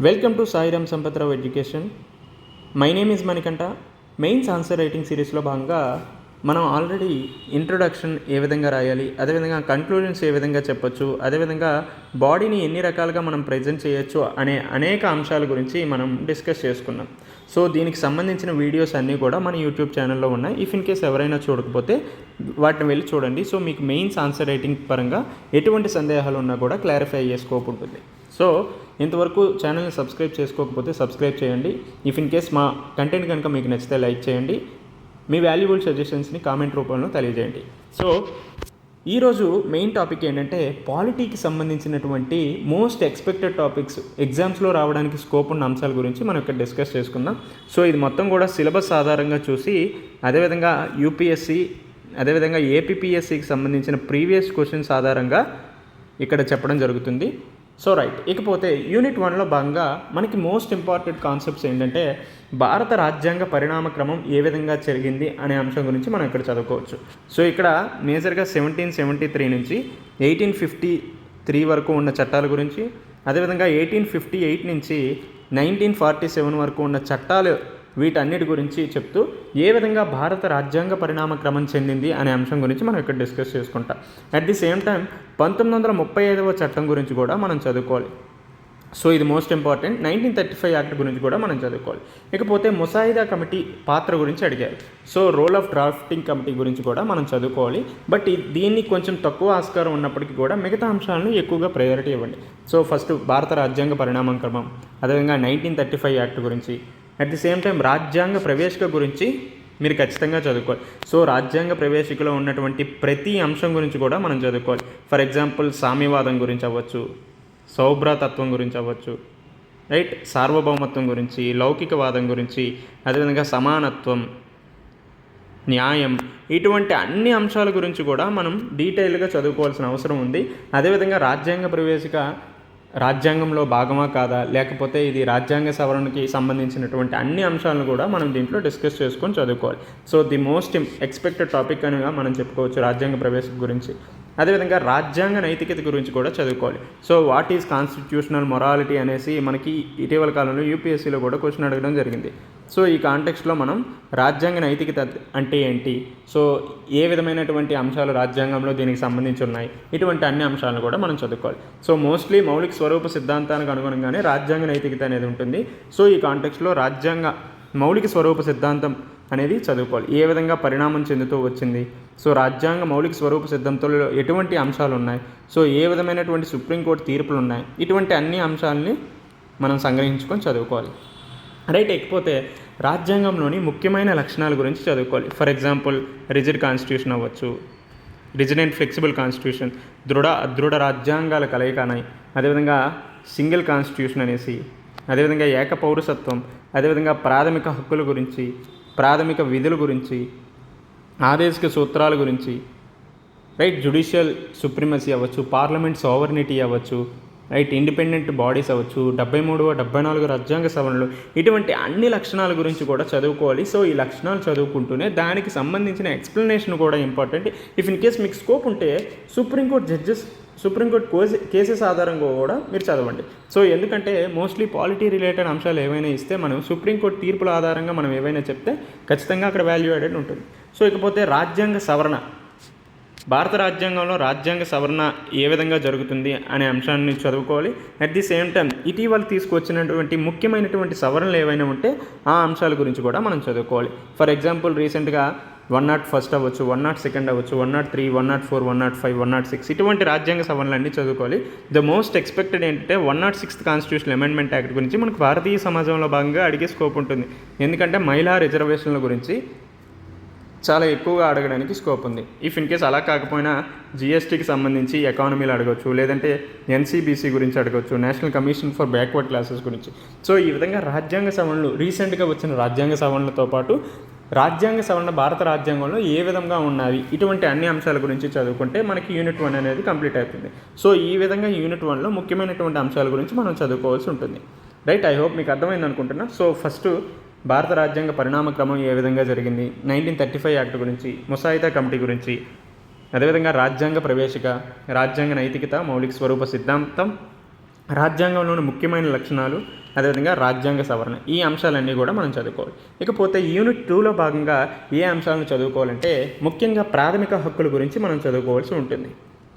Welcome to Sairam Sampathrao education my name is Manikanta mains answer writing సిరీస్లో భాగంగా మనం already introduction ఏ విధంగా రాయాలి అదేవిధంగా కంక్లూజన్స్ ఏ విధంగా చెప్పొచ్చు అదేవిధంగా బాడీని ఎన్ని రకాలుగా మనం ప్రజెంట్ చేయొచ్చు అనే అనేక అంశాల గురించి మనం డిస్కస్ చేసుకున్నాం. సో దీనికి సంబంధించిన వీడియోస్ అన్నీ కూడా మన యూట్యూబ్ ఛానల్లో ఉన్నాయి. ఇఫ్ ఇన్ కేస్ ఎవరైనా చూడకపోతే వాటిని వెళ్ళి చూడండి. సో మీకు మెయిన్స్ ఆన్సర్ రైటింగ్ పరంగా ఎటువంటి సందేహాలు ఉన్నా కూడా క్లారిఫై చేసుకోకుంటుంది సో ఇంతవరకు ఛానల్ని సబ్స్క్రైబ్ చేసుకోకపోతే సబ్స్క్రైబ్ చేయండి. ఇఫ్ ఇన్ కేస్ మా కంటెంట్ కనుక మీకు నచ్చితే లైక్ చేయండి. మీ వాల్యుబుల్ సజెషన్స్ని కామెంట్ రూపంలో తెలియజేయండి. సో ఈరోజు మెయిన్ టాపిక్ ఏంటంటే పాలిటీకి సంబంధించినటువంటి మోస్ట్ ఎక్స్పెక్టెడ్ టాపిక్స్ ఎగ్జామ్స్లో రావడానికి స్కోప్ ఉన్న అంశాల గురించి మనం ఇక్కడ డిస్కస్ చేసుకుందాం. సో ఇది మొత్తం కూడా సిలబస్ ఆధారంగా చూసి అదేవిధంగా యూపీఎస్సి అదేవిధంగా ఏపీపీఎస్సికి సంబంధించిన ప్రీవియస్ క్వశ్చన్స్ ఆధారంగా ఇక్కడ చెప్పడం జరుగుతుంది. So right. ఇకపోతే యూనిట్ వన్లో భాగంగా మనకి మోస్ట్ ఇంపార్టెంట్ కాన్సెప్ట్స్ ఏంటంటే భారత రాజ్యాంగ పరిణామ క్రమం ఏ విధంగా జరిగింది అనే అంశం గురించి మనం ఇక్కడ చదువుకోవచ్చు. సో ఇక్కడ మేజర్గా సెవెంటీన్ సెవెంటీ త్రీ నుంచి ఎయిటీన్ ఫిఫ్టీ త్రీ వరకు ఉన్న చట్టాల గురించి అదేవిధంగా ఎయిటీన్ ఫిఫ్టీ ఎయిట్ నుంచి నైన్టీన్ ఫార్టీ సెవెన్ వరకు ఉన్న చట్టాలు వీటన్నిటి గురించి చెప్తూ ఏ విధంగా భారత రాజ్యాంగ పరిణామ క్రమం చెందింది అనే అంశం గురించి మనం ఇక్కడ డిస్కస్ చేసుకుంటాం. అట్ ది సేమ్ టైం పంతొమ్మిది వందల ముప్పై ఐదవ చట్టం గురించి కూడా మనం చదువుకోవాలి. సో ఇది most important nineteen thirty five act గురించి కూడా మనం చదువుకోవాలి. ఇకపోతే ముసాయిదా కమిటీ పాత్ర గురించి అడిగారు. So role of drafting committee గురించి కూడా మనం చదువుకోవాలి. బట్ దీన్ని కొంచెం తక్కువ ఆస్కారం ఉన్నప్పటికీ కూడా మిగతా అంశాలను ఎక్కువగా ప్రయారిటీ ఇవ్వండి. సో ఫస్ట్ భారత రాజ్యాంగ పరిణామం క్రమం. అదేవిధంగా నైన్టీన్ థర్టీ ఫైవ్ యాక్ట్ గురించి అట్ ది సేమ్ టైం రాజ్యాంగ ప్రవేశిక గురించి మీరు ఖచ్చితంగా చదువుకోవాలి. సో రాజ్యాంగ ప్రవేశికలో ఉన్నటువంటి ప్రతి అంశం గురించి కూడా మనం చదువుకోవాలి. ఫర్ ఎగ్జాంపుల్ సామ్యవాదం గురించి అవ్వచ్చు సౌభ్రతత్వం గురించి అవ్వచ్చు రైట్ సార్వభౌమత్వం గురించి లౌకికవాదం గురించి అదేవిధంగా సమానత్వం న్యాయం ఇటువంటి అన్ని అంశాల గురించి కూడా మనం డీటెయిల్గా చదువుకోవాల్సిన అవసరం ఉంది. అదేవిధంగా రాజ్యాంగ ప్రవేశిక రాజ్యాంగంలో భాగమా కాదా? లేకపోతే ఇది రాజ్యాంగ సవరణకి సంబంధించినటువంటి అన్ని అంశాలను కూడా మనం దీంట్లో డిస్కస్ చేసుకొని చదువుకోవాలి. So the most expected topic అనిగా మనం చెప్పుకోవచ్చు రాజ్యాంగ ప్రవేశం గురించి. అదేవిధంగా రాజ్యాంగ నైతికత గురించి కూడా చదువుకోవాలి. So what is constitutional morality అనేసి మనకి ఇటీవల కాలంలో యూపీఎస్సీలో కూడా క్వశ్చన్ అడగడం జరిగింది. సో ఈ కాంటెక్స్ట్లో మనం రాజ్యాంగ నైతికత అంటే ఏంటి? సో ఏ విధమైనటువంటి అంశాలు రాజ్యాంగంలో దీనికి సంబంధించి ఉన్నాయి? ఇటువంటి అన్ని అంశాలను కూడా మనం చదువుకోవాలి. సో మోస్ట్లీ మౌలిక స్వరూప సిద్ధాంతానికి అనుగుణంగానే రాజ్యాంగ నైతికత అనేది ఉంటుంది. సో ఈ కాంటెక్స్లో రాజ్యాంగ మౌలిక స్వరూప సిద్ధాంతం అనేది చదువుకోవాలి. ఏ విధంగా పరిణామం చెందుతూ వచ్చింది? సో రాజ్యాంగ మౌలిక స్వరూప సిద్ధాంతంలో ఎటువంటి అంశాలు ఉన్నాయి? సో ఏ విధమైనటువంటి సుప్రీంకోర్టు తీర్పులు ఉన్నాయి? ఇటువంటి అన్ని అంశాలని మనం సంగ్రహించుకొని చదువుకోవాలి. రైట్ ఎక్కిపోతే రాజ్యాంగంలోని ముఖ్యమైన లక్షణాల గురించి చదువుకోవాలి. ఫర్ ఎగ్జాంపుల్ రిజిడ్ కాన్స్టిట్యూషన్ అవ్వచ్చు రిజిడ్ అండ్ ఫ్లెక్సిబుల్ కాన్స్టిట్యూషన్ దృఢ దృఢ రాజ్యాంగాల కలయిక అని అదేవిధంగా సింగిల్ కాన్స్టిట్యూషన్ అనేసి అదేవిధంగా ఏక పౌరసత్వం అదేవిధంగా ప్రాథమిక హక్కుల గురించి ప్రాథమిక విధుల గురించి ఆదేశిక సూత్రాల గురించి రైట్ జుడిషియల్ సుప్రిమసీ అవ్వచ్చు పార్లమెంట్ సోవర్నిటీ అవ్వచ్చు రైట్? ఇండిపెండెంట్ బాడీస్ అవ్వచ్చు డెబ్బై మూడవ డెబ్బై నాలుగు రాజ్యాంగ సవరణలు ఇటువంటి అన్ని లక్షణాల గురించి కూడా చదువుకోవాలి. సో ఈ లక్షణాలు చదువుకుంటూనే దానికి సంబంధించిన ఎక్స్ప్లెనేషన్ కూడా ఇంపార్టెంట్. ఇఫ్ ఇన్ కేస్ మీకు స్కోప్ ఉంటే supreme court judges supreme court కోసి కేసెస్ ఆధారంగా కూడా మీరు చదవండి. సో ఎందుకంటే మోస్ట్లీ పాలిటీ రిలేటెడ్ అంశాలు ఏవైనా ఇస్తే మనం సుప్రీంకోర్టు తీర్పుల ఆధారంగా మనం ఏవైనా చెప్తే ఖచ్చితంగా అక్కడ వాల్యూ యాడెడ్ ఉంటుంది. సో ఇకపోతే రాజ్యాంగ సవరణ. భారత రాజ్యాంగంలో రాజ్యాంగ సవరణ ఏ విధంగా జరుగుతుంది అనే అంశాన్ని చదువుకోవాలి. అట్ ది సేమ్ టైం ఇటీవల తీసుకొచ్చినటువంటి ముఖ్యమైనటువంటి సవరణలు ఏవైనా ఉంటే ఆ అంశాల గురించి కూడా మనం చదువుకోవాలి. ఫర్ ఎగ్జాంపుల్ రీసెంట్గా వన్ నాట్ ఫస్ట్ అవ్వచ్చు వన్ నాట్ సెకండ్ అవ్వచ్చు one nought three one nought four one nought five one nought six ఇటువంటి రాజ్యాంగ సవరణలు అన్నీ చదువుకోవాలి. ద మోస్ట్ ఎక్స్పెక్టెడ్ ఏంటంటే one nought sixth constitution amendment act గురించి మనకు భారతీయ సమాజంలో భాగంగా అడిగే స్కోప్ ఉంటుంది. ఎందుకంటే మహిళా రిజర్వేషన్ల గురించి చాలా ఎక్కువగా అడగడానికి స్కోప్ ఉంది. ఇఫ్ ఇన్ కేస్ అలా కాకపోయినా జిఎస్టీకి సంబంధించి ఎకానమీలు అడగవచ్చు లేదంటే ఎన్సీబీసీ గురించి అడగవచ్చు national commission for backward classes గురించి. సో ఈ విధంగా రాజ్యాంగ సవరణలు రీసెంట్గా వచ్చిన రాజ్యాంగ సవరణలతో పాటు రాజ్యాంగ సవరణ భారత రాజ్యాంగంలో ఏ విధంగా ఉన్నవి ఇటువంటి అన్ని అంశాల గురించి చదువుకుంటే మనకి యూనిట్ వన్ అనేది కంప్లీట్ అవుతుంది సో ఈ విధంగా యూనిట్ వన్లో ముఖ్యమైనటువంటి అంశాల గురించి మనం చదువుకోవాల్సి ఉంటుంది. రైట్ ఐ హోప్ మీకు అర్థమైంది అనుకుంటున్నా సో ఫస్ట్ భారత రాజ్యాంగ పరిణామ క్రమం ఏ విధంగా జరిగింది? నైన్టీన్ థర్టీ ఫైవ్ యాక్ట్ గురించి ముసాయిదా కమిటీ గురించి. అదేవిధంగా రాజ్యాంగ ప్రవేశిక రాజ్యాంగ నైతికత మౌలిక స్వరూప సిద్ధాంతం రాజ్యాంగంలోని ముఖ్యమైన లక్షణాలు అదేవిధంగా రాజ్యాంగ సవరణ. ఈ అంశాలన్నీ కూడా మనం చదువుకోవాలి. ఇకపోతే యూనిట్ టూలో భాగంగా ఏ అంశాలను చదువుకోవాలంటే ముఖ్యంగా ప్రాథమిక హక్కుల గురించి మనం చదువుకోవాల్సి ఉంటుంది.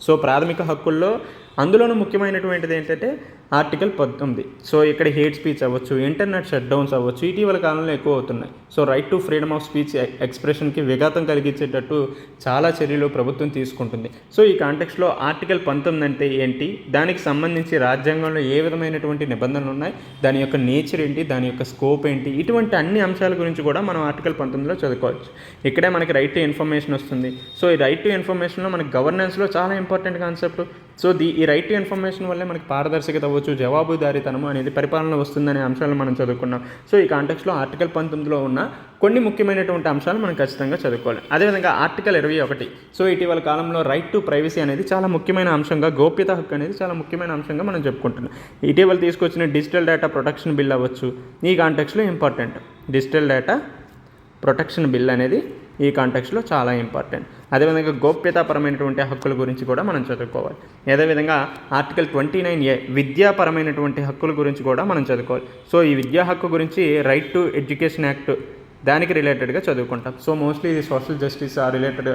సో ప్రాథమిక హక్కుల్లో అందులోనూ ముఖ్యమైనటువంటిది ఏంటంటే ఆర్టికల్ పంతొమ్మిది సో ఇక్కడ హేట్ స్పీచ్ అవ్వచ్చు ఇంటర్నెట్ షట్ డౌన్స్ అవ్వచ్చు ఇటీవల కాలంలో ఎక్కువ అవుతున్నాయి. So right to freedom of speech ఎక్స్ప్రెషన్కి విఘాతం కలిగించేటట్టు చాలా చర్యలు ప్రభుత్వం తీసుకుంటుంది. సో ఈ కాంటెక్స్లో ఆర్టికల్ పంతొమ్మిది అంటే ఏంటి? దానికి సంబంధించి రాజ్యాంగంలో ఏ విధమైనటువంటి నిబంధనలు ఉన్నాయి? దాని యొక్క నేచర్ ఏంటి? దాని యొక్క స్కోప్ ఏంటి? ఇటువంటి అన్ని అంశాల గురించి కూడా మనం ఆర్టికల్ పంతొమ్మిదిలో చదువుకోవచ్చు. ఇక్కడే మనకి రైట్ టు ఇన్ఫర్మేషన్ వస్తుంది. సో ఈ రైట్ టు ఇన్ఫర్మేషన్లో మనకి గవర్నెన్స్లో చాలా ఇంపార్టెంట్ కాన్సెప్ట్. సో ది ఈ రైట్ టు ఇన్ఫర్మేషన్ వల్లే మనకి పారదర్శకత అవ్వచ్చు జవాబుదారీతనము అనేది పరిపాలన వస్తుందనే అంశాలను మనం చదువుకున్నాం. సో ఈ కాంటెక్స్లో ఆర్టికల్ పంతొమ్మిదిలో ఉన్న కొన్ని ముఖ్యమైనటువంటి అంశాలు మనం ఖచ్చితంగా చదువుకోవాలి. అదేవిధంగా ఆర్టికల్ ఇరవై ఒకటి. సో ఇటీవల కాలంలో రైట్ టు ప్రైవసీ అనేది చాలా ముఖ్యమైన అంశంగా గోప్యత హక్కు అనేది చాలా ముఖ్యమైన అంశంగా మనం చెప్పుకుంటున్నాం. ఇటీవల తీసుకొచ్చిన డిజిటల్ డేటా ప్రొటెక్షన్ బిల్ అవ్వచ్చు. ఈ కాంటెక్స్లో important digital data protection bill అనేది ఈ కాంటెక్స్లో చాలా ఇంపార్టెంట్ అదేవిధంగా గోప్యతాపరమైనటువంటి హక్కుల గురించి కూడా మనం చదువుకోవాలి. అదేవిధంగా ఆర్టికల్ ట్వంటీ నైన్ ఏ విద్యాపరమైనటువంటి హక్కుల గురించి కూడా మనం చదువుకోవాలి. సో ఈ విద్యా హక్కు గురించి రైట్ టు ఎడ్యుకేషన్ యాక్ట్ దానికి రిలేటెడ్గా చదువుకుంటాం. సో మోస్ట్లీ ఇది సోషల్ జస్టిస్ ఆ రిలేటెడ్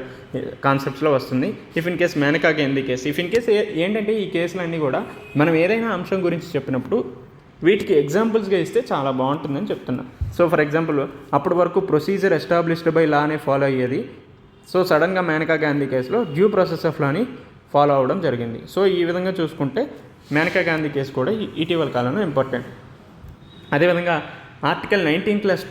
కాన్సెప్ట్స్లో వస్తుంది. If in case Maneka Gandhi case if in case ఏంటంటే ఈ కేసులన్నీ కూడా మనం ఏదైనా అంశం గురించి చెప్పినప్పుడు వీటికి ఎగ్జాంపుల్స్గా ఇస్తే చాలా బాగుంటుందని చెప్తున్నా. సో ఫర్ ఎగ్జాంపుల్ అప్పటి వరకు ప్రొసీజర్ ఎస్టాబ్లిష్డ్ బై లానే ఫాలో అయ్యేది. సో సడన్గా మేనకా గాంధీ కేసులో డ్యూ ప్రాసెస్ ఆఫ్ లాని ఫాలో అవ్వడం జరిగింది. సో ఈ విధంగా చూసుకుంటే మేనకా గాంధీ కేసు కూడా ఇటీవల కాలంలో ఇంపార్టెంట్ అదేవిధంగా ఆర్టికల్ నైన్టీన్ క్లాస్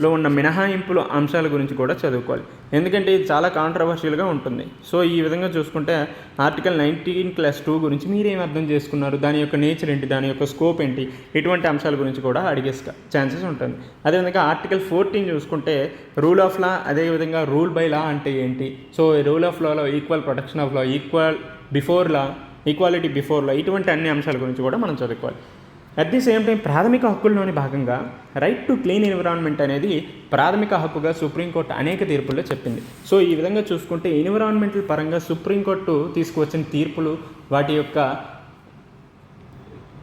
లో ఉన్న మినహాయింపుల అంశాల గురించి కూడా చదువుకోవాలి. ఎందుకంటే ఇది చాలా కాంట్రవర్షియల్గా ఉంటుంది. సో ఈ విధంగా చూసుకుంటే ఆర్టికల్ నైన్టీన్ క్లాస్ టూ గురించి మీరేం అర్థం చేసుకున్నారు? దాని యొక్క నేచర్ ఏంటి? దాని యొక్క స్కోప్ ఏంటి? ఇటువంటి అంశాల గురించి కూడా అడిగే ఛాన్సెస్ ఉంటుంది. అదేవిధంగా ఆర్టికల్ ఫోర్టీన్ చూసుకుంటే రూల్ ఆఫ్ లా అదేవిధంగా రూల్ బై లా అంటే ఏంటి? So rule of Lalo equal protection of law equal before law equality before law ఇటువంటి అన్ని అంశాల గురించి కూడా మనం చదువుకోవాలి. అట్ ది సేమ్ టైం ప్రాథమిక హక్కుల్లోని భాగంగా రైట్ టు క్లీన్ ఎన్విరాన్మెంట్ అనేది ప్రాథమిక హక్కుగా సుప్రీంకోర్టు అనేక తీర్పుల్లో చెప్పింది. సో ఈ విధంగా చూసుకుంటే ఎన్విరాన్మెంటల్ పరంగా సుప్రీంకోర్టు తీసుకువచ్చిన తీర్పులు వాటి యొక్క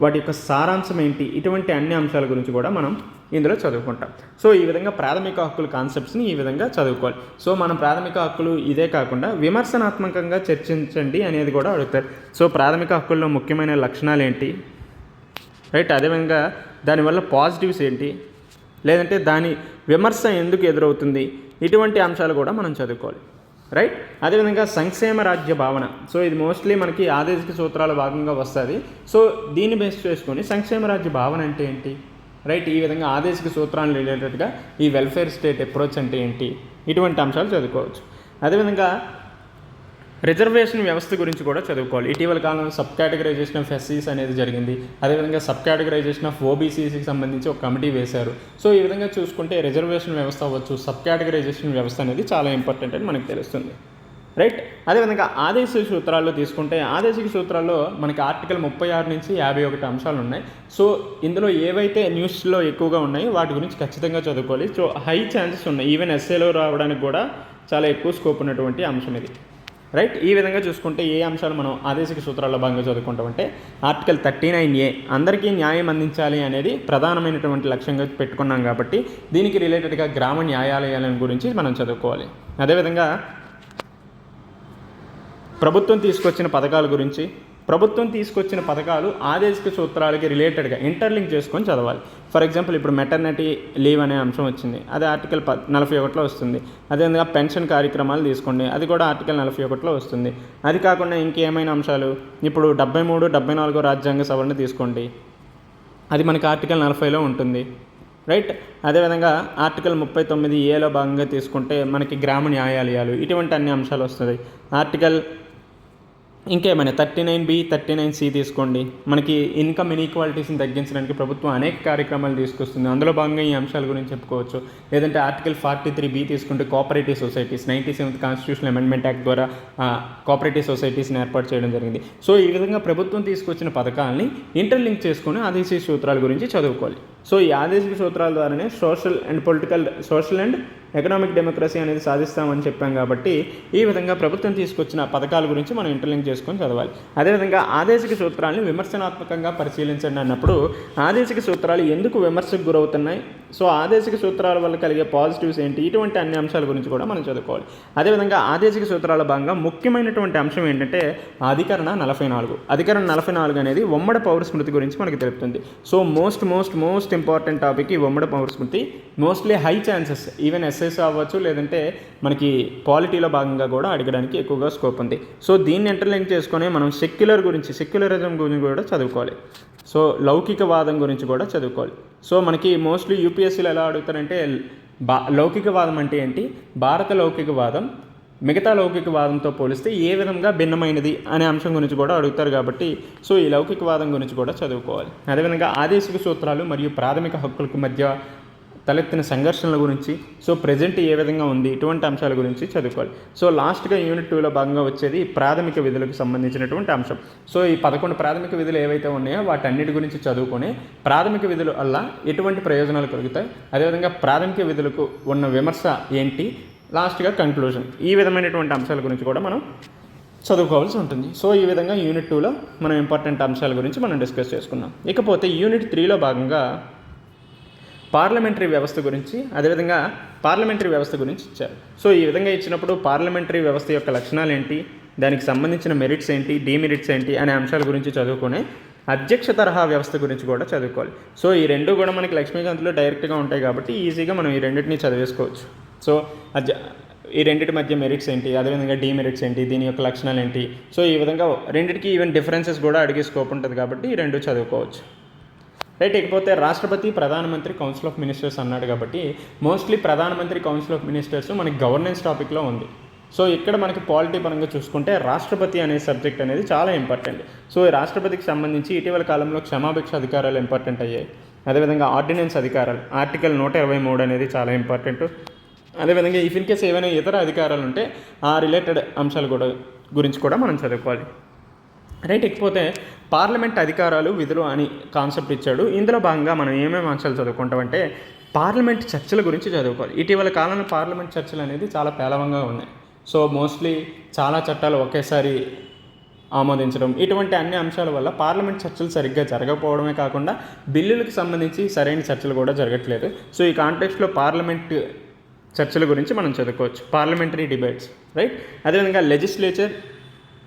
వాటి యొక్క సారాంశం ఏంటి ఇటువంటి అన్ని అంశాల గురించి కూడా మనం ఇందులో చదువుకుంటాం. సో ఈ విధంగా ప్రాథమిక హక్కుల కాన్సెప్ట్స్ని ఈ విధంగా చదువుకోవాలి. సో మనం ప్రాథమిక హక్కులు ఇదే కాకుండా విమర్శనాత్మకంగా చర్చించండి అనేది కూడా అడుగుతారు. సో ప్రాథమిక హక్కుల్లో ముఖ్యమైన లక్షణాలు ఏంటి? రైట్? అదేవిధంగా దానివల్ల పాజిటివ్స్ ఏంటి? లేదంటే దాని విమర్శ ఎందుకు ఎదురవుతుంది? ఇటువంటి అంశాలు కూడా మనం చదువుకోవాలి. రైట్? అదేవిధంగా సంక్షేమ రాజ్య భావన. సో ఇది మోస్ట్లీ మనకి ఆదేశిక సూత్రాల భాగంగా వస్తుంది. సో దీన్ని బేస్ చేసుకొని సంక్షేమ రాజ్య భావన అంటే ఏంటి? రైట్? ఈ విధంగా ఆదేశిక సూత్రాలు రిలేటెడ్గా ఈ వెల్ఫేర్ స్టేట్ అప్రోచ్ అంటే ఏంటి? ఇటువంటి అంశాలు చదువుకోవచ్చు. అదేవిధంగా రిజర్వేషన్ వ్యవస్థ గురించి కూడా చదువుకోవాలి. ఇటీవల కాలంలో సబ్ కేటగరైజేషన్ ఆఫ్ ఎస్సీస్ అనేది జరిగింది. అదేవిధంగా సబ్ కేటగరైజేషన్ ఆఫ్ ఓబీసీసీకి సంబంధించి ఒక కమిటీ వేశారు. సో ఈ విధంగా చూసుకుంటే రిజర్వేషన్ వ్యవస్థ అవ్వచ్చు సబ్ కేటగరైజేషన్ వ్యవస్థ అనేది చాలా ఇంపార్టెంట్ అని మనకు తెలుస్తుంది. రైట్? అదేవిధంగా ఆదేశిక సూత్రాల్లో తీసుకుంటే ఆదేశిక సూత్రాల్లో మనకి ఆర్టికల్ ముప్పై ఆరు నుంచి యాభై ఒకటి అంశాలు ఉన్నాయి. సో ఇందులో ఏవైతే న్యూస్లో ఎక్కువగా ఉన్నాయో వాటి గురించి ఖచ్చితంగా చదువుకోవాలి. సో హై ఛాన్సెస్ ఉన్నాయి. ఈవెన్ ఎస్ఏలో రావడానికి కూడా చాలా ఎక్కువ స్కోప్ ఉన్నటువంటి అంశం ఇది. రైట్ ఈ విధంగా చూసుకుంటే ఏ అంశాలు మనం ఆదేశిక సూత్రాల్లో భాగంగా చదువుకుంటామంటే ఆర్టికల్ థర్టీ నైన్ ఏ అందరికీ న్యాయం అందించాలి అనేది ప్రధానమైనటువంటి లక్ష్యంగా పెట్టుకున్నాం కాబట్టి దీనికి రిలేటెడ్గా గ్రామ న్యాయాలయాల గురించి మనం చదువుకోవాలి. అదేవిధంగా ప్రభుత్వం తీసుకొచ్చిన పథకాల గురించి ప్రభుత్వం తీసుకొచ్చిన పథకాలు ఆదేశిక సూత్రాలకి రిలేటెడ్గా ఇంటర్లింక్ చేసుకొని చదవాలి. ఫర్ ఎగ్జాంపుల్ ఇప్పుడు మెటర్నిటీ లీవ్ అనే అంశం వచ్చింది. అది ఆర్టికల్ ప నలభై ఒకటిలో వస్తుంది. అదేవిధంగా పెన్షన్ కార్యక్రమాలు తీసుకోండి. అది కూడా ఆర్టికల్ నలభై ఒకటిలో వస్తుంది. అది కాకుండా ఇంకేమైనా అంశాలు? ఇప్పుడు డెబ్బై మూడు డెబ్బై నాలుగో రాజ్యాంగ సవరణ తీసుకోండి. అది మనకి ఆర్టికల్ నలభైలో ఉంటుంది. రైట్? అదేవిధంగా ఆర్టికల్ ముప్పై తొమ్మిది ఏలో భాగంగా తీసుకుంటే మనకి గ్రామ న్యాయాలయాలు ఇటువంటి అన్ని అంశాలు వస్తుంది ఆర్టికల్ ఇంకేమైనా thirty nine B thirty nine C తీసుకోండి. మనకి ఇన్కమ్ ఇన్ఈక్వాలిటీస్ని తగ్గించడానికి ప్రభుత్వం అనేక కార్యక్రమాలు తీసుకొస్తుంది. అందులో భాగంగా ఈ అంశాల గురించి చెప్పుకోవచ్చు. లేదంటే ఆర్టికల్ ఫార్టీ త్రీ బి తీసుకుంటే cooperative societies ninety seventh constitution amendment act ద్వారా కోఆపరేటివ్ సొసైటీస్ని ఏర్పాటు చేయడం జరిగింది. సో ఈ విధంగా ప్రభుత్వం తీసుకొచ్చిన పథకాలని ఇంటర్లింక్ చేసుకుని ఆదేశిక సూత్రాల గురించి చదువుకోవాలి. సో ఈ ఆదేశిక సూత్రాల ద్వారానే social and political social and economic democracy అనేది సాధిస్తామని చెప్పాం కాబట్టి ఈ విధంగా ప్రభుత్వం తీసుకొచ్చిన పథకాల గురించి మనం ఇంటర్లింక్ చేసుకొని చదవాలి. అదేవిధంగా ఆదేశిక సూత్రాలను విమర్శనాత్మకంగా పరిశీలించండి అన్నప్పుడు ఆదేశిక సూత్రాలు ఎందుకు విమర్శకు గురవుతున్నాయి? సో ఆదేశిక సూత్రాల వల్ల కలిగే పాజిటివ్స్ ఏంటి? ఇటువంటి అన్ని అంశాల గురించి కూడా మనం చదువుకోవాలి. అదేవిధంగా ఆదేశిక సూత్రాల భాగంగా ముఖ్యమైనటువంటి అంశం ఏంటంటే అధికరణ నలభై నాలుగు. అధికరణ నలభై నాలుగు అనేది ఉమ్మడి పౌర స్మృతి గురించి మనకి తెలుపుతుంది. So most most most important topic ఈ ఉమ్మడి mostly high chances even SS అవ్వచ్చు లేదంటే మనకి పాలిటీలో భాగంగా కూడా అడగడానికి ఎక్కువగా స్కోప్ ఉంది. సో దీన్ని ఇంటర్లింక్ చేసుకొని మనం సెక్యులర్ గురించి సెక్యులరిజం గురించి కూడా చదువుకోవాలి. సో లౌకికవాదం గురించి కూడా చదువుకోవాలి. సో మనకి మోస్ట్లీ యూపీఎస్సీలో ఎలా అడుగుతారంటే బా లౌకికవాదం అంటే ఏంటి? భారత లౌకికవాదం మిగతా లౌకికవాదంతో పోలిస్తే ఏ విధంగా భిన్నమైనది అనే అంశం గురించి కూడా అడుగుతారు కాబట్టి సో ఈ లౌకికవాదం గురించి కూడా చదువుకోవాలి. అదేవిధంగా ఆదేశిక సూత్రాలు మరియు ప్రాథమిక హక్కులకు మధ్య తలెత్తిన సంఘర్షణల గురించి సో ప్రజెంట్ ఏ విధంగా ఉంది ఇటువంటి అంశాల గురించి చదువుకోవాలి. సో లాస్ట్గా యూనిట్ టూలో భాగంగా వచ్చేది ప్రాథమిక విధులకు సంబంధించినటువంటి అంశం. సో ఈ పదకొండు ప్రాథమిక విధులు ఏవైతే ఉన్నాయో వాటన్నిటి గురించి చదువుకొని ప్రాథమిక విధుల వల్ల ఎటువంటి ప్రయోజనాలు కలుగుతాయి? అదేవిధంగా ప్రాథమిక విధులకు ఉన్న విమర్శ ఏంటి? లాస్ట్గా కంక్లూజన్ ఈ విధమైనటువంటి అంశాల గురించి కూడా మనం చదువుకోవాల్సి ఉంటుంది. సో ఈ విధంగా యూనిట్ టూలో మనం ఇంపార్టెంట్ అంశాల గురించి మనం డిస్కస్ చేసుకున్నాం. ఇకపోతే యూనిట్ త్రీలో భాగంగా పార్లమెంటరీ వ్యవస్థ గురించి అదేవిధంగా పార్లమెంటరీ వ్యవస్థ గురించి ఇచ్చారు. సో ఈ విధంగా ఇచ్చినప్పుడు పార్లమెంటరీ వ్యవస్థ యొక్క లక్షణాలు ఏంటి దానికి సంబంధించిన మెరిట్స్ ఏంటి? డీమెరిట్స్ ఏంటి? అనే అంశాల గురించి చదువుకునే అధ్యక్ష తరహా వ్యవస్థ గురించి కూడా చదువుకోవాలి. సో ఈ రెండు కూడా మనకి లక్ష్మీకాంత్లో డైరెక్ట్గా ఉంటాయి కాబట్టి ఈజీగా మనం ఈ రెండింటిని చదివేసుకోవచ్చు. సో అధ్య ఈ రెండింటి మధ్య మెరిట్స్ ఏంటి? అదేవిధంగా డీమెరిట్స్ ఏంటి? దీని యొక్క లక్షణాలు ఏంటి? సో ఈ విధంగా రెండింటికి ఈవెన్ డిఫరెన్సెస్ కూడా అడిగే స్కోప్ ఉంటుంది కాబట్టి ఈ రెండు చదువుకోవచ్చు. రైట్ ఇకపోతే రాష్ట్రపతి ప్రధానమంత్రి కౌన్సిల్ ఆఫ్ మినిస్టర్స్ అన్నాడు కాబట్టి మోస్ట్లీ ప్రధానమంత్రి కౌన్సిల్ ఆఫ్ మినిస్టర్స్ మనకి గవర్నెన్స్ టాపిక్లో ఉంది. సో ఇక్కడ మనకి పాలిటీ పరంగా చూసుకుంటే రాష్ట్రపతి అనే సబ్జెక్ట్ అనేది చాలా ఇంపార్టెంట్. సో ఈ రాష్ట్రపతికి సంబంధించి ఇటీవల కాలంలో క్షమాభిక్ష అధికారాలు ఇంపార్టెంట్ అయ్యాయి. అదేవిధంగా ఆర్డినెన్స్ అధికారాలు ఆర్టికల్ నూట ఇరవై మూడు అనేది చాలా ఇంపార్టెంట్. అదేవిధంగా ఇఫ్ ఇన్ కేస్ ఏవైనా ఇతర అధికారాలు ఉంటే ఆ రిలేటెడ్ అంశాలు కూడా గురించి కూడా మనం చదువుకోవాలి. రైట్ ఇకపోతే పార్లమెంట్ అధికారాలు విధులు అని కాన్సెప్ట్ ఇచ్చాడు. ఇందులో భాగంగా మనం ఏమేమి అంశాలు చదువుకుంటామంటే పార్లమెంట్ చర్చల గురించి చదువుకోవాలి. ఇటీవల కాలంలో పార్లమెంట్ చర్చలు అనేది చాలా పేలవంగా ఉన్నాయి. సో మోస్ట్లీ చాలా చట్టాలు ఒకేసారి ఆమోదించడం. ఇటువంటి అన్ని అంశాల వల్ల పార్లమెంట్ చర్చలు సరిగ్గా జరగకపోవడమే కాకుండా బిల్లులకు సంబంధించి సరైన చర్చలు కూడా జరగట్లేదు. సో ఈ కాంటెక్స్ట్లో పార్లమెంట్ చర్చల గురించి మనం చదువుకోవచ్చు. Parliamentary debates right? అదేవిధంగా లెజిస్లేచర్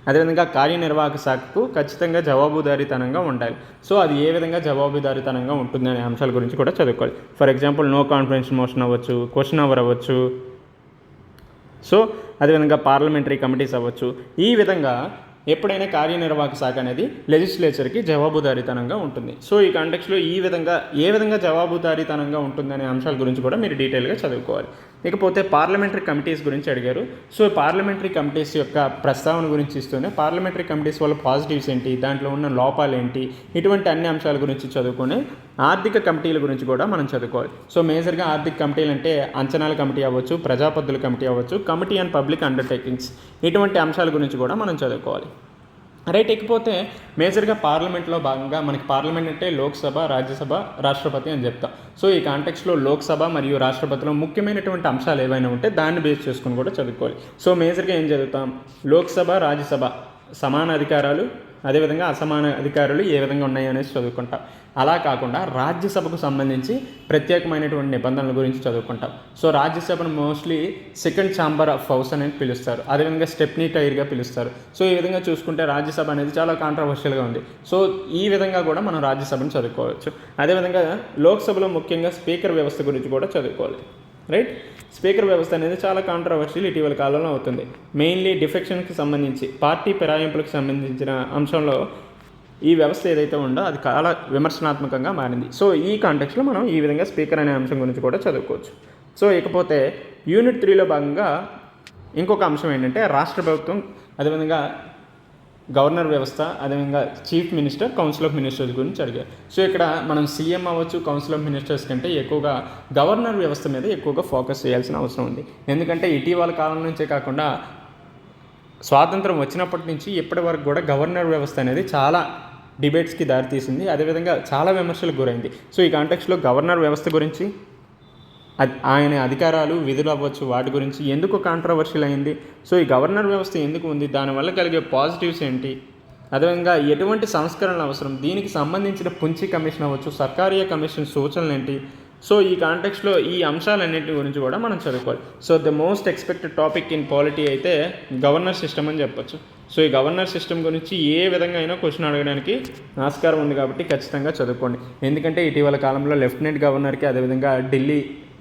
అదేవిధంగా కార్యనిర్వాహక శాఖకు ఖచ్చితంగా జవాబుదారీతనంగా ఉండాలి. సో అది ఏ విధంగా జవాబుదారీతనంగా ఉంటుంది అనే అంశాల గురించి కూడా చదువుకోవాలి. For example no confidence motion అవ్వచ్చు క్వశ్చన్ అవర్ అవ్వచ్చు సో అదేవిధంగా పార్లమెంటరీ కమిటీస్ అవ్వచ్చు. ఈ విధంగా ఎప్పుడైనా కార్యనిర్వాహక శాఖ అనేది లెజిస్లేచర్కి జవాబుదారీతనంగా ఉంటుంది. సో ఈ కాంటెక్స్లో ఈ విధంగా ఏ విధంగా జవాబుదారీతనంగా ఉంటుందనే అంశాల గురించి కూడా మీరు డీటెయిల్గా చదువుకోవాలి. ఇకపోతే పార్లమెంటరీ కమిటీస్ గురించి అడిగారు. సో పార్లమెంటరీ కమిటీస్ యొక్క ప్రస్తావన గురించి ఇస్తూనే పార్లమెంటరీ కమిటీస్ వల్ల పాజిటివ్స్ ఏంటి? దాంట్లో ఉన్న లోపాలు ఏంటి? ఇటువంటి అన్ని అంశాల గురించి చదువుకొని ఆర్థిక కమిటీల గురించి కూడా మనం చదువుకోవాలి. సో మేజర్గా ఆర్థిక కమిటీలు అంటే అంచనాల కమిటీ అవ్వచ్చు ప్రజాపద్దుల కమిటీ అవ్వచ్చు కమిటీ అండ్ పబ్లిక్ అండర్టేకింగ్స్ ఇటువంటి అంశాల గురించి కూడా మనం చదువుకోవాలి. రైట్ ఇకపోతే మేజర్గా పార్లమెంట్లో భాగంగా మనకి పార్లమెంట్ అంటే లోక్సభ రాజ్యసభ రాష్ట్రపతి అని చెప్తాం. సో ఈ కాంటెక్స్లో లోక్సభ మరియు రాష్ట్రపతిలో ముఖ్యమైనటువంటి అంశాలు ఏవైనా ఉంటే దాన్ని బేస్ చేసుకుని కూడా చదువుకోవాలి. సో మేజర్గా ఏం చదువుతాం? లోక్సభ రాజ్యసభ సమాన అధికారాలు అదేవిధంగా అసమాన అధికారులు ఏ విధంగా ఉన్నాయో అనేసి చదువుకుంటాం. అలా కాకుండా రాజ్యసభకు సంబంధించి ప్రత్యేకమైనటువంటి నిబంధనల గురించి చదువుకుంటాం. So రాజ్యసభను mostly second chamber of house అనేది పిలుస్తారు. అదేవిధంగా స్టెప్నీ టైర్గా పిలుస్తారు. సో ఈ విధంగా చూసుకుంటే రాజ్యసభ అనేది చాలా కాంట్రవర్షియల్గా ఉంది. సో ఈ విధంగా కూడా మనం రాజ్యసభను చదువుకోవచ్చు. అదేవిధంగా లోక్సభలో ముఖ్యంగా స్పీకర్ వ్యవస్థ గురించి కూడా చదువుకోవాలి. రైట్? స్పీకర్ వ్యవస్థ అనేది చాలా కాంట్రవర్షియల్ ఇటీవల కాలంలో అవుతుంది. మెయిన్లీ డిఫెక్షన్కి సంబంధించి పార్టీ పిరాయింపులకు సంబంధించిన అంశంలో ఈ వ్యవస్థ ఏదైతే ఉందో అది చాలా విమర్శనాత్మకంగా మారింది. సో ఈ కాంటెక్స్లో మనం ఈ విధంగా స్పీకర్ అనే అంశం గురించి కూడా చదువుకోవచ్చు. సో ఇకపోతే యూనిట్ త్రీలో భాగంగా ఇంకొక అంశం ఏంటంటే రాష్ట్ర ప్రభుత్వం అదేవిధంగా గవర్నర్ వ్యవస్థ అదేవిధంగా chief minister council of ministers గురించి అడిగారు. సో ఇక్కడ మనం సీఎం అవ్వచ్చు కౌన్సిల్ ఆఫ్ మినిస్టర్స్ కంటే ఎక్కువగా గవర్నర్ వ్యవస్థ మీద ఎక్కువగా ఫోకస్ చేయాల్సిన అవసరం ఉంది. ఎందుకంటే ఇటీవల కాలం నుంచే కాకుండా స్వాతంత్రం వచ్చినప్పటి నుంచి ఇప్పటి వరకు కూడా గవర్నర్ వ్యవస్థ అనేది చాలా డిబేట్స్కి దారితీసింది. అదేవిధంగా చాలా విమర్శలకు గురైంది. సో ఈ కాంటెక్స్లో గవర్నర్ వ్యవస్థ గురించి ఆయన అధికారాలు విధులు అవ్వచ్చు వాటి గురించి ఎందుకు కాంట్రవర్షియల్ అయింది సో ఈ గవర్నర్ వ్యవస్థ ఎందుకు ఉంది దానివల్ల కలిగే పాజిటివ్స్ ఏంటి అదేవిధంగా ఎటువంటి సంస్కరణలు అవసరం దీనికి సంబంధించిన పుంచి కమిషన్ అవ్వచ్చు సర్కారీయ కమిషన్ సూచనలు ఏంటి సో ఈ కాంటెక్స్లో ఈ అంశాలన్నింటి గురించి కూడా మనం చదువుకోవాలి. So the most expected topic in polity అయితే గవర్నర్ సిస్టమ్ అని చెప్పొచ్చు. సో ఈ గవర్నర్ సిస్టమ్ గురించి ఏ విధంగా అయినా క్వశ్చన్ అడగడానికి ఆస్కారం ఉంది కాబట్టి ఖచ్చితంగా చదువుకోండి. ఎందుకంటే ఇటీవల కాలంలో లెఫ్టినెంట్ గవర్నర్కి అదేవిధంగా ఢిల్లీ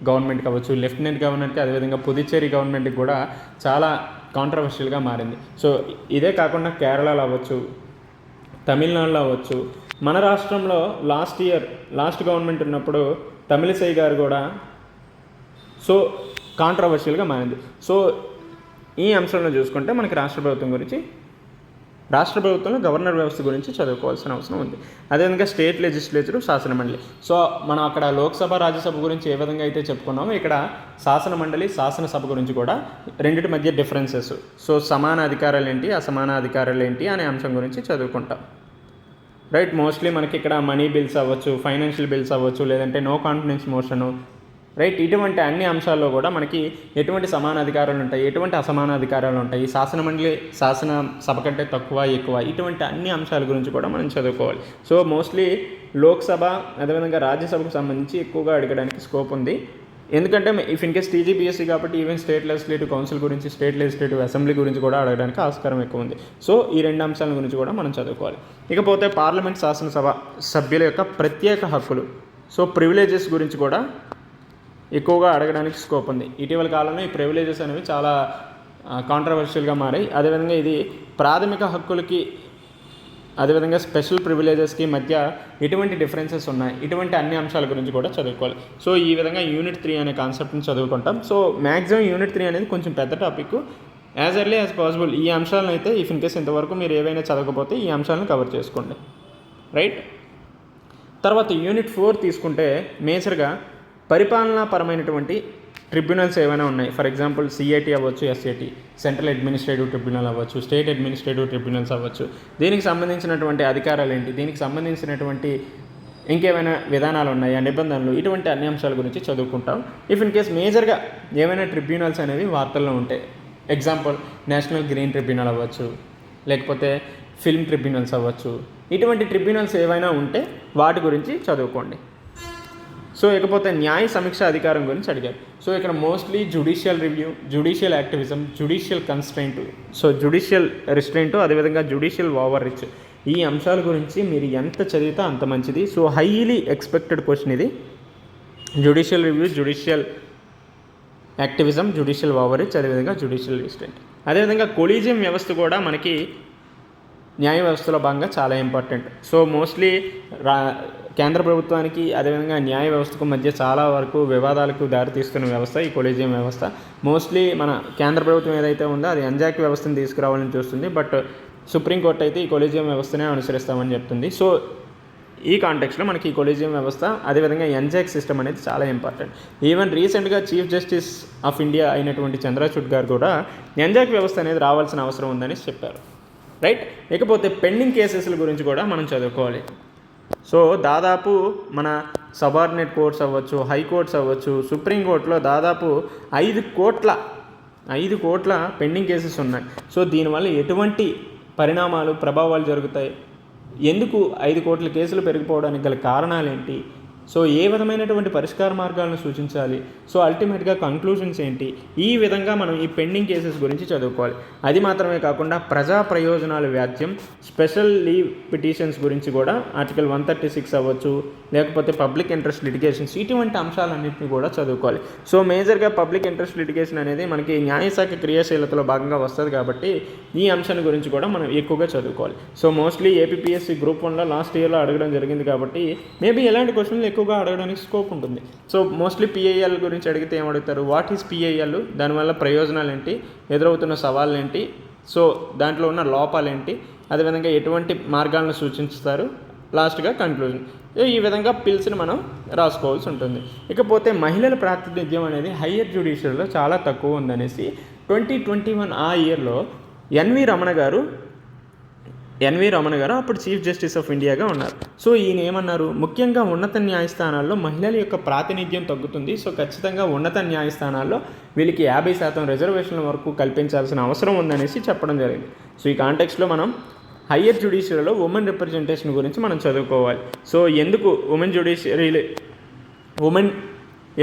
గవర్నమెంట్ కావచ్చు లెఫ్టినెంట్ గవర్నర్కి అదేవిధంగా పుదుచ్చేరి గవర్నమెంట్కి కూడా చాలా కాంట్రవర్షియల్గా మారింది. సో ఇదే కాకుండా కేరళలో అవ్వచ్చు తమిళనాడులో అవ్వచ్చు మన రాష్ట్రంలో లాస్ట్ ఇయర్ లాస్ట్ గవర్నమెంట్ ఉన్నప్పుడు తమిళసై గారు కూడా సో కాంట్రవర్షియల్గా మారింది. సో ఈ అంశంలో చూసుకుంటే మనకి రాష్ట్ర ప్రభుత్వం గురించి రాష్ట్ర ప్రభుత్వంలో గవర్నర్ వ్యవస్థ గురించి చదువుకోవాల్సిన అవసరం ఉంది. అదేవిధంగా స్టేట్ లెజిస్లేచర్ శాసనమండలి. సో మనం అక్కడ లోక్సభ రాజ్యసభ గురించి ఏ విధంగా అయితే చెప్పుకున్నామో ఇక్కడ శాసనమండలి శాసనసభ గురించి కూడా రెండింటి మధ్య డిఫరెన్సెస్. సో సమాన అధికారాలు ఏంటి అసమాన అధికారాలు ఏంటి అనే అంశం గురించి చదువుకుంటాం. రైట్ మోస్ట్లీ మనకి ఇక్కడ మనీ బిల్స్ అవ్వచ్చు ఫైనాన్షియల్ బిల్స్ అవ్వచ్చు లేదంటే నో కాన్ఫిడెన్స్ మోషను రైట్? ఇటువంటి అన్ని అంశాల్లో కూడా మనకి ఎటువంటి సమాన అధికారాలు ఉంటాయి? ఎటువంటి అసమాన అధికారాలు ఉంటాయి? శాసన మండలి శాసన సభ కంటే తక్కువ ఎక్కువ ఇటువంటి అన్ని అంశాల గురించి కూడా మనం చదువుకోవాలి. సో మోస్ట్లీ లోక్సభ అదేవిధంగా రాజ్యసభకు సంబంధించి ఎక్కువగా అడగడానికి స్కోప్ ఉంది. ఎందుకంటే ఇఫ్ ఇన్ కేస్ టీజీపీఎస్సీ కాబట్టి ఈవెన్ స్టేట్ లెజిస్లేటివ్ కౌన్సిల్ గురించి స్టేట్ లెజిస్లేటివ్ అసెంబ్లీ గురించి కూడా అడగడానికి ఆస్కారం ఎక్కువ ఉంది. సో ఈ రెండు అంశాల గురించి కూడా మనం చదువుకోవాలి. ఇకపోతే పార్లమెంట్ శాసనసభ సభ్యుల యొక్క ప్రత్యేక హక్కులు. సో ప్రివిలేజెస్ గురించి కూడా ఎక్కువగా అడగడానికి స్కోప్ ఉంది. ఇటీవల కాలంలో ఈ ప్రివిలేజెస్ అనేవి చాలా కాంట్రవర్షియల్గా మారాయి. అదేవిధంగా ఇది ప్రాథమిక హక్కులకి అదేవిధంగా స్పెషల్ ప్రివిలేజెస్కి మధ్య ఎటువంటి డిఫరెన్సెస్ ఉన్నాయి. ఇటువంటి అన్ని అంశాల గురించి కూడా చదువుకోవాలి. సో ఈ విధంగా యూనిట్ త్రీ అనే కాన్సెప్ట్ని చదువుకుంటాం. సో మ్యాక్సిమం యూనిట్ త్రీ అనేది కొంచెం పెద్ద topic as early as possible ఈ అంశాలను అయితే ఇఫ్ ఇన్ కేస్ ఇంతవరకు మీరు ఏవైనా చదవకపోతే ఈ అంశాలను కవర్ చేసుకోండి. రైట్ తర్వాత యూనిట్ ఫోర్ తీసుకుంటే మేజర్గా పరిపాలనాపరమైనటువంటి ట్రిబ్యునల్స్ ఏమైనా ఉన్నాయి? ఫర్ ఎగ్జాంపుల్ సిఐటి అవ్వచ్చు ఎస్ఐటి సెంట్రల్ అడ్మినిస్ట్రేటివ్ ట్రిబ్యునల్ అవ్వచ్చు స్టేట్ అడ్మినిస్ట్రేటివ్ ట్రిబ్యునల్స్ అవ్వచ్చు. దీనికి సంబంధించినటువంటి అధికారాలు ఏంటి దీనికి సంబంధించినటువంటి ఇంకేమైనా విధానాలు ఉన్నాయా? నిబంధనలు? ఇటువంటి అన్ని అంశాల గురించి చదువుకుంటాం. ఇఫ్ ఇన్ కేస్ మేజర్గా ఏమైనా ట్రిబ్యునల్స్ అనేవి వార్తల్లో ఉంటాయి ఎగ్జాంపుల్ నేషనల్ గ్రీన్ ట్రిబ్యునల్ అవ్వచ్చు లేకపోతే ఫిల్మ్ ట్రిబ్యునల్స్ అవ్వచ్చు ఇటువంటి ట్రిబ్యునల్స్ ఏవైనా ఉంటే వాటి గురించి చదువుకోండి. సో ఇకపోతే న్యాయ సమీక్ష అధికారం గురించి అడిగారు. సో ఇక్కడ mostly judicial review judicial activism judicial constraint so judicial restraint అదేవిధంగా జుడిషియల్ ఓవర్ రిచ్ ఈ అంశాల గురించి మీరు ఎంత చదివితే అంత మంచిది. సో హైలీ ఎక్స్పెక్టెడ్ క్వశ్చన్ ఇది. Judicial review judicial activism judicial overreach అదేవిధంగా జుడిషియల్ రిస్ట్రెయింట్ అదేవిధంగా కొలీజియం వ్యవస్థ కూడా మనకి న్యాయ వ్యవస్థలో భాగంగా చాలా ఇంపార్టెంట్ సో మోస్ట్లీ రా కేంద్ర ప్రభుత్వానికి అదేవిధంగా న్యాయ వ్యవస్థకు మధ్య చాలా వరకు వివాదాలకు దారితీస్తున్న వ్యవస్థ ఈ కొలీజియం వ్యవస్థ. మోస్ట్లీ మన కేంద్ర ప్రభుత్వం ఏదైతే ఉందో అది ఎంజాక్ వ్యవస్థను తీసుకురావాలని చూస్తుంది. బట్ సుప్రీంకోర్టు అయితే ఈ కొలీజియం వ్యవస్థనే అనుసరిస్తామని చెప్తుంది. సో ఈ కాంటెక్స్లో మనకి ఈ కొలీజియం వ్యవస్థ అదేవిధంగా ఎన్జాక్ సిస్టమ్ అనేది చాలా ఇంపార్టెంట్ ఈవెన్ రీసెంట్గా చీఫ్ జస్టిస్ ఆఫ్ ఇండియా అయినటువంటి చంద్రచూడ్ గారు కూడా ఎన్జాక్ వ్యవస్థ అనేది రావాల్సిన అవసరం ఉందని చెప్పారు. రైట్ ఇకపోతే పెండింగ్ కేసెస్ల గురించి కూడా మనం చదువుకోవాలి. సో దాదాపు మన సబార్డినేట్ కోర్ట్స్ అవ్వచ్చు హైకోర్ట్స్ అవ్వచ్చు సుప్రీంకోర్టులో దాదాపు ఐదు కోట్ల ఐదు కోట్ల పెండింగ్ కేసెస్ ఉన్నాయి. సో దీనివల్ల ఎటువంటి పరిణామాలు ప్రభావాలు జరుగుతాయి? ఎందుకు ఐదు కోట్ల కేసులు పెరిగిపోవడానికి గల కారణాలు ఏంటి సో ఏ విధమైనటువంటి పరిష్కార మార్గాలను సూచించాలి? సో అల్టిమేట్గా కంక్లూషన్స్ ఏంటి? ఈ విధంగా మనం ఈ పెండింగ్ కేసెస్ గురించి చదువుకోవాలి. అది మాత్రమే కాకుండా ప్రజా ప్రయోజనాల వ్యాధ్యం స్పెషల్ లీవ్ పిటిషన్స్ గురించి కూడా ఆర్టికల్ వన్ థర్టీ సిక్స్ అవ్వచ్చు లేకపోతే పబ్లిక్ ఇంట్రెస్ట్ లిటిగేషన్స్ ఇటువంటి అంశాలన్నింటినీ కూడా చదువుకోవాలి. సో మేజర్గా పబ్లిక్ ఇంట్రెస్ట్ లిటిగేషన్ అనేది మనకి న్యాయశాఖ క్రియాశీలతలో భాగంగా వస్తుంది కాబట్టి ఈ అంశాన్ని గురించి కూడా మనం ఎక్కువగా చదువుకోవాలి. సో మోస్ట్లీ ఏపీఎస్సి గ్రూప్ వన్లో లాస్ట్ ఇయర్లో అడగడం జరిగింది కాబట్టి మేబీ ఎలాంటి క్వశ్చన్లు ఎక్కువగా అడగడానికి స్కోప్ ఉంటుంది. సో మోస్ట్లీ పిఐఎల్ గురించి అడిగితే ఏం అడుగుతారు వాట్ ఈస్ పిఐఎల్ దానివల్ల ప్రయోజనాలు ఏంటి ఎదురవుతున్న సవాళ్ళు ఏంటి సో దాంట్లో ఉన్న లోపాలు ఏంటి అదేవిధంగా ఎటువంటి మార్గాలను సూచిస్తారు? లాస్ట్గా కంక్లూజన్ ఈ విధంగా పిల్స్ని మనం రాసుకోవాల్సి ఉంటుంది. ఇకపోతే మహిళల ప్రాతినిధ్యం అనేది హయ్యర్ జ్యుడిషియల్లో చాలా తక్కువ ఉందనేసి ట్వంటీ ట్వంటీ వన్ ఆ ఇయర్లో ఎన్వి రమణ గారు ఎన్వి రమణ గారు అప్పుడు చీఫ్ జస్టిస్ ఆఫ్ ఇండియాగా ఉన్నారు. సో ఈయన ఏమన్నారు ముఖ్యంగా ఉన్నత న్యాయస్థానాల్లో మహిళల యొక్క ప్రాతినిధ్యం తగ్గుతుంది. సో ఖచ్చితంగా ఉన్నత న్యాయస్థానాల్లో వీళ్ళకి యాభై శాతం రిజర్వేషన్ల వరకు కల్పించాల్సిన అవసరం ఉందనేసి చెప్పడం జరిగింది. సో ఈ కాంటెక్స్లో మనం హయ్యర్ జ్యుడిషియరీలో ఉమెన్ రిప్రజెంటేషన్ గురించి మనం చదువుకోవాలి. సో ఎందుకు ఉమెన్ జ్యుడిషియరీ ఉమెన్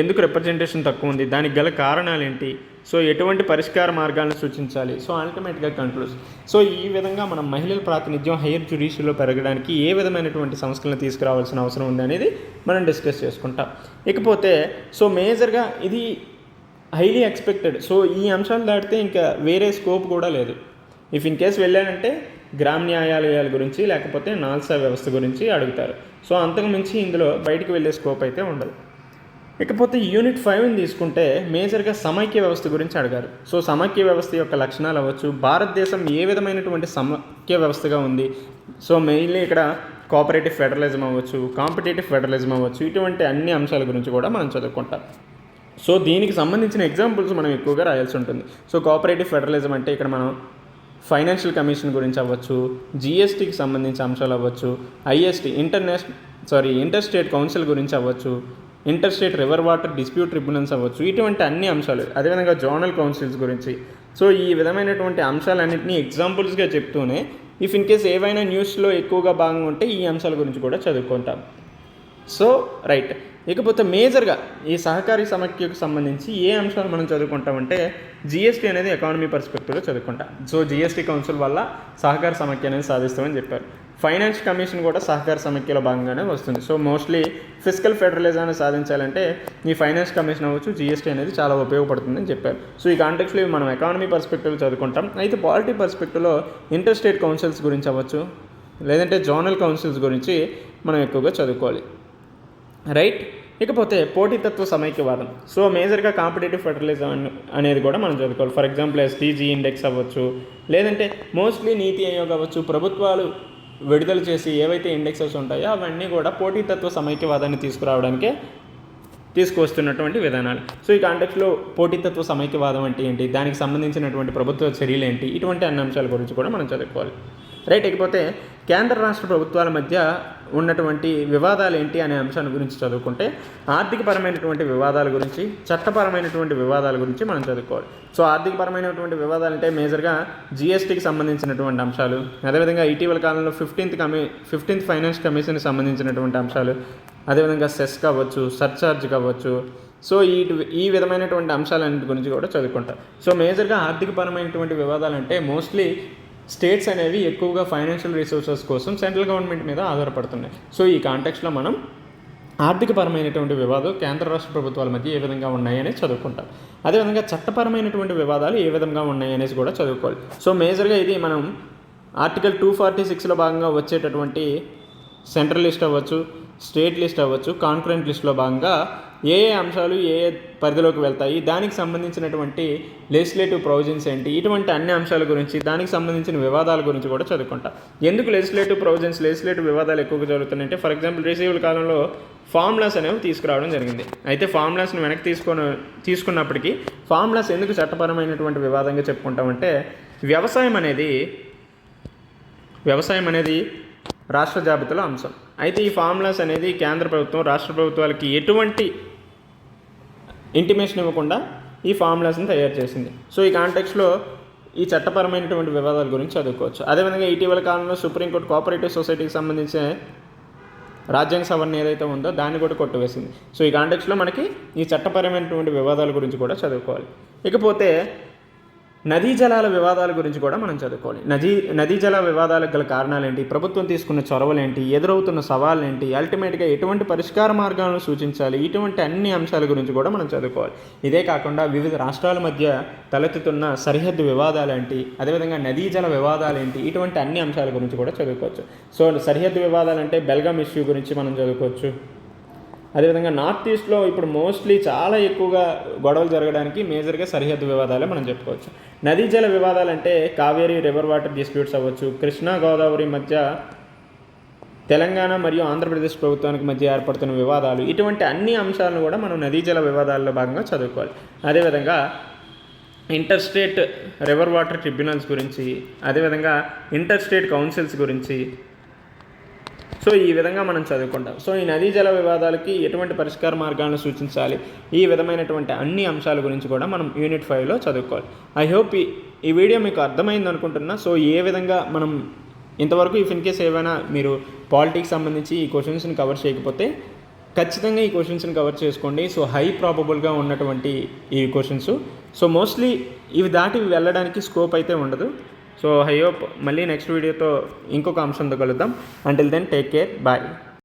ఎందుకు రిప్రజెంటేషన్ తక్కువ ఉంది? దానికి గల కారణాలు ఏంటి సో ఎటువంటి పరిష్కార మార్గాలను సూచించాలి? సో అల్టిమేట్గా కంక్లూస్ సో ఈ విధంగా మనం మహిళల ప్రాతినిధ్యం హైయర్ జ్యుడిషియల్లో పెరగడానికి ఏ విధమైనటువంటి సంస్కరణ తీసుకురావాల్సిన అవసరం ఉంది అనేది మనం డిస్కస్ చేసుకుంటాం. ఇకపోతే సో మేజర్గా ఇది హైలీ ఎక్స్పెక్టెడ్ సో ఈ అంశాలు దాటితే ఇంకా వేరే స్కోప్ కూడా లేదు. ఇఫ్ ఇన్ కేస్ వెళ్ళానంటే గ్రామ న్యాయాలయాల గురించి లేకపోతే నాల్సా వ్యవస్థ గురించి అడుగుతారు. సో అంతకు మించి ఇందులో బయటికి వెళ్ళే స్కోప్ అయితే ఉండదు. ఇకపోతే యూనిట్ ఫైవ్ని తీసుకుంటే మేజర్గా సమైక్య వ్యవస్థ గురించి అడిగారు. సో సమైక్య వ్యవస్థ యొక్క లక్షణాలు అవ్వచ్చు. భారతదేశం ఏ విధమైనటువంటి సమైక్య వ్యవస్థగా ఉంది? సో మెయిన్లీ ఇక్కడ కోఆపరేటివ్ ఫెడరలిజం అవ్వచ్చు కాంపిటేటివ్ ఫెడరలిజం అవ్వచ్చు ఇటువంటి అన్ని అంశాల గురించి కూడా మనం చదువుకుంటాం. సో దీనికి సంబంధించిన ఎగ్జాంపుల్స్ మనం ఎక్కువగా రాయాల్సి ఉంటుంది. సో కోఆపరేటివ్ ఫెడరలిజం అంటే ఇక్కడ మనం ఫైనాన్షియల్ కమిషన్ గురించి అవ్వచ్చు జిఎస్టీకి సంబంధించిన అంశాలు అవ్వచ్చు IST international sorry inter state council గురించి అవ్వచ్చు inter state river water dispute tribunals అవ్వచ్చు ఇటువంటి అన్ని అంశాలు. అదేవిధంగా జోనల్ కౌన్సిల్స్ గురించి. సో ఈ విధమైనటువంటి అంశాలన్నింటినీ ఎగ్జాంపుల్స్గా చెప్తూనే ఇఫ్ ఇన్ కేస్ ఏవైనా న్యూస్లో ఎక్కువగా భాగంగా ఉంటే ఈ అంశాల గురించి కూడా చదువుకుంటాం. So right. ఇకపోతే మేజర్గా ఈ సహకారీ సమాఖ్యకు సంబంధించి ఏ అంశాలు మనం చదువుకుంటామంటే జిఎస్టీ అనేది ఎకానమీ పర్స్పెక్టివ్లో చదువుకుంటాం. సో జిఎస్టీ కౌన్సిల్ వల్ల సహకార సమాఖ్య అనేది సాధిస్తామని చెప్పారు. ఫైనాన్స్ కమిషన్ కూడా సహకార సమైక్యలో భాగంగానే వస్తుంది. సో మోస్ట్లీ ఫిజికల్ ఫెడరలిజాన్ని సాధించాలంటే ఈ ఫైనాన్స్ కమిషన్ అవ్వచ్చు జిఎస్టీ అనేది చాలా ఉపయోగపడుతుందని చెప్పారు. సో ఈ కాంటెక్స్లో మనం ఎకానమీ పర్స్పెక్టివ్ చదువుకుంటాం. అయితే పాలిటీ పర్స్పెక్టివ్లో ఇంటర్ స్టేట్ కౌన్సిల్స్ గురించి అవ్వచ్చు లేదంటే జోనల్ కౌన్సిల్స్ గురించి మనం ఎక్కువగా చదువుకోవాలి. రైట్? ఇకపోతే పోటీతత్వ సమైక్యవాదం. సో మేజర్గా కాంపిటేటివ్ ఫెడరలిజం అనేది కూడా మనం చదువుకోవాలి. ఫర్ ఎగ్జాంపుల్ ఎస్టీజీ ఇండెక్స్ అవ్వచ్చు లేదంటే మోస్ట్లీ నీతి ఆయోగ్ అవ్వచ్చు ప్రభుత్వాలు విడుదల చేసి ఏవైతే ఇండెక్సెస్ ఉంటాయో అవన్నీ కూడా పోటీతత్వ సమైక్యవాదాన్ని తీసుకురావడానికే తీసుకువస్తున్నటువంటి విధానాలు. సో ఈ కాంటెక్స్లో పోటీతత్వ సమైక్యవాదం అంటే ఏంటి? దానికి సంబంధించినటువంటి ప్రభుత్వ చర్యలు ఏంటి? ఇటువంటి అన్ని అంశాల గురించి కూడా మనం చదువుకోవాలి. రైట్ ఇకపోతే కేంద్ర రాష్ట్ర ప్రభుత్వాల మధ్య ఉన్నటువంటి వివాదాలు ఏంటి అనే అంశాన్ని గురించి చదువుకుంటే ఆర్థికపరమైనటువంటి వివాదాల గురించి చట్టపరమైనటువంటి వివాదాల గురించి మనం చదువుకోవాలి. సో ఆర్థికపరమైనటువంటి వివాదాలు అంటే మేజర్గా జిఎస్టీకి సంబంధించినటువంటి అంశాలు అదేవిధంగా ఇటీవల కాలంలో ఫిఫ్టీన్త్ కమి ఫిఫ్టీన్త్ ఫైనాన్స్ కమిషన్కి సంబంధించినటువంటి అంశాలు అదేవిధంగా సెస్ కావచ్చు సర్చార్జ్ కావచ్చు. సో ఈ ఈ విధమైనటువంటి అంశాలన్నిటి గురించి కూడా చదువుకుంటారు సో మేజర్గా ఆర్థికపరమైనటువంటి వివాదాలు అంటే మోస్ట్లీ స్టేట్స్ అనేవి ఎక్కువగా ఫైనాన్షియల్ రిసోర్సెస్ కోసం సెంట్రల్ గవర్నమెంట్ మీద ఆధారపడుతున్నాయి. సో ఈ కాంటెక్స్లో మనం ఆర్థికపరమైనటువంటి వివాదాలు కేంద్ర రాష్ట్ర ప్రభుత్వాల మధ్య ఏ విధంగా ఉన్నాయని చదువుకుంటాం. అదేవిధంగా చట్టపరమైనటువంటి వివాదాలు ఏ విధంగా ఉన్నాయనేసి కూడా చదువుకోవాలి. సో మేజర్గా ఇది మనం ఆర్టికల్ టూ ఫార్టీ సిక్స్లో భాగంగా వచ్చేటటువంటి సెంట్రల్ లిస్ట్ అవ్వచ్చు స్టేట్ లిస్ట్ అవ్వచ్చు కాన్ఫరెంట్ లిస్ట్లో భాగంగా ఏ ఏ అంశాలు ఏ ఏ పరిధిలోకి వెళ్తాయి దానికి సంబంధించినటువంటి లెజిస్లేటివ్ ప్రొవిజన్స్ ఏంటి ఇటువంటి అన్ని అంశాల గురించి దానికి సంబంధించిన వివాదాల గురించి కూడా చదువుకుంటా. ఎందుకు లెజిస్లేటివ్ ప్రొవిజన్స్ లెజిస్లేటివ్ వివాదాలు ఎక్కువగా జరుగుతున్నాయంటే ఫర్ ఎగ్జాంపుల్ రిసీవ్ల కాలంలో ఫార్ములాస్ అనేవి తీసుకురావడం జరిగింది. అయితే ఫార్ములాస్ని వెనక్కి తీసుకొని తీసుకున్నప్పటికీ ఫార్ములాస్ ఎందుకు చట్టపరమైనటువంటి వివాదంగా చెప్పుకుంటామంటే వ్యవసాయం అనేది వ్యవసాయం అనేది రాష్ట్ర జాబితాలో అంశం. అయితే ఈ ఫార్ములాస్ అనేది కేంద్ర ప్రభుత్వం రాష్ట్ర ప్రభుత్వాలకి ఎటువంటి ఇంటిమేషన్ ఇవ్వకుండా ఈ ఫార్ములాస్ని తయారు చేసింది. సో ఈ కాంటెక్స్లో ఈ చట్టపరమైనటువంటి వివాదాల గురించి చదువుకోవచ్చు. అదేవిధంగా ఇటీవల కాలంలో సుప్రీంకోర్టు కోఆపరేటివ్ సొసైటీకి సంబంధించిన రాజ్యాంగ సవరణ ఏదైతే ఉందో దాన్ని కూడా కొట్టువేసింది. సో ఈ కాంటెక్స్లో మనకి ఈ చట్టపరమైనటువంటి వివాదాల గురించి కూడా చదువుకోవాలి. ఇకపోతే నదీ జలాల వివాదాల గురించి కూడా మనం చదువుకోవాలి. నదీ నదీ జల వివాదాలకు గల కారణాలు ఏంటి ప్రభుత్వం తీసుకున్న చొరవలు ఏంటి ఎదురవుతున్న సవాళ్ళు ఏంటి అల్టిమేట్గా ఎటువంటి పరిష్కార మార్గాలను సూచించాలి? ఇటువంటి అన్ని అంశాల గురించి కూడా మనం చదువుకోవాలి. ఇదే కాకుండా వివిధ రాష్ట్రాల మధ్య తలెత్తుతున్న సరిహద్దు వివాదాలు ఏంటి అదేవిధంగా నదీ జల వివాదాలు ఏంటి ఇటువంటి అన్ని అంశాల గురించి కూడా చదువుకోవచ్చు. సో సరిహద్దు వివాదాలు అంటే బెల్గామ్ ఇష్యూ గురించి మనం చదువుకోవచ్చు. అదేవిధంగా నార్త్ ఈస్ట్లో ఇప్పుడు మోస్ట్లీ చాలా ఎక్కువగా గొడవలు జరగడానికి మేజర్గా సరిహద్దు వివాదాలే మనం చెప్పుకోవచ్చు. నదీ జల వివాదాలు అంటే కావేరీ రివర్ వాటర్ డిస్ప్యూట్స్ అవ్వచ్చు. కృష్ణా గోదావరి మధ్య తెలంగాణ మరియు ఆంధ్రప్రదేశ్ ప్రభుత్వానికి మధ్య ఏర్పడుతున్న వివాదాలు ఇటువంటి అన్ని అంశాలను కూడా మనం నదీ జల వివాదాల్లో భాగంగా చదువుకోవాలి. అదేవిధంగా inter state river water tribunals గురించి అదేవిధంగా ఇంటర్ స్టేట్ కౌన్సిల్స్ గురించి సో ఈ విధంగా మనం చదువుకుంటాం. సో ఈ నదీ జల వివాదాలకి ఎటువంటి పరిష్కార మార్గాలను సూచించాలి? ఈ విధమైనటువంటి అన్ని అంశాల గురించి కూడా మనం యూనిట్ ఫైవ్లో చదువుకోవాలి. ఐ హోప్ ఈ వీడియో మీకు అర్థమైంది అనుకుంటున్నా. సో ఏ విధంగా మనం ఇంతవరకు ఇఫ్ ఇన్ కేస్ ఏమైనా మీరు పాలిటిక్స్ సంబంధించి ఈ క్వశ్చన్స్ని కవర్ చేయకపోతే ఖచ్చితంగా ఈ క్వశ్చన్స్ని కవర్ చేసుకోండి. సో హై ప్రాబబుల్గా ఉన్నటువంటి ఈ క్వశ్చన్స్. సో మోస్ట్లీ ఇవి దాటి వెళ్ళడానికి స్కోప్ అయితే ఉండదు. సో ఐ హోప్ మళ్ళీ నెక్స్ట్ వీడియోతో ఇంకొక అంశంతో కలుద్దాం. Until then take care bye